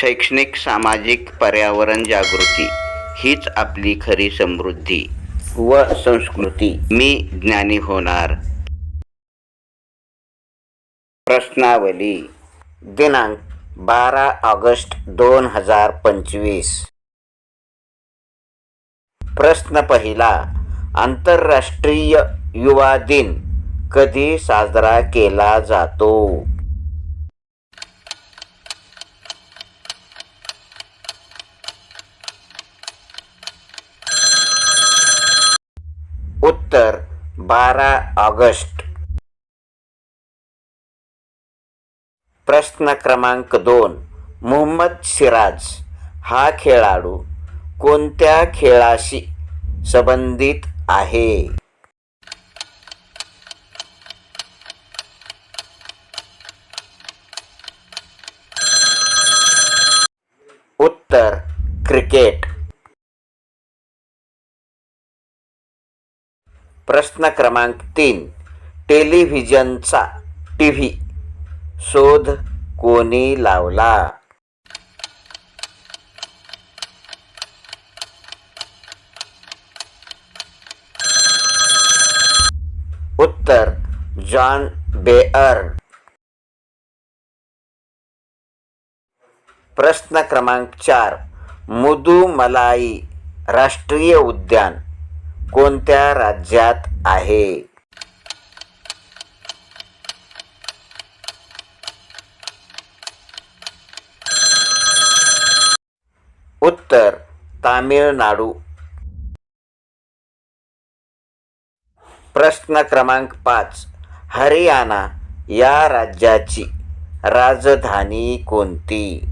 शैक्षणिक सामाजिक पर्यावरण जागृती हीच आपली खरी समृद्धी व संस्कृती. मी ज्ञानी होणार. प्रश्नावली दिनांक बारा ऑगस्ट दोन हजार पंचवीस. प्रश्न पहिला आंतरराष्ट्रीय युवा दिन कधी साजरा केला जातो? उत्तर बारा ऑगस्ट. प्रश्न क्रमांक दोन मोहम्मद सिराज हा खेळाडू कोणत्या खेळाशी संबंधित आहे? उत्तर क्रिकेट. प्रश्न क्रमांक तीन. टेलिव्हिजनचा टी व्ही शोध कोणी लावला? उत्तर जॉन बेअर. प्रश्न क्रमांक चार. मुदुमलाई राष्ट्रीय उद्यान. कोणत्या राज्यात आहे? उत्तर तामिळनाडू. प्रश्न क्रमांक पाच हरियाणा या राज्याची राजधानी कोणती?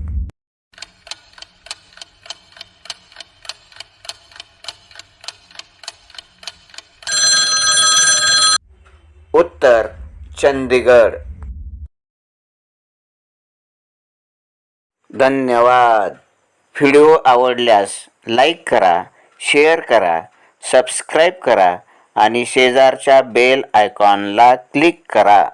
उत्तर चंदीगड धन्यवाद. व्हिडिओ आवडल्यास लाईक करा शेअर करा सबस्क्राईब करा आणि शेजारच्या बेल आयकॉनला क्लिक करा.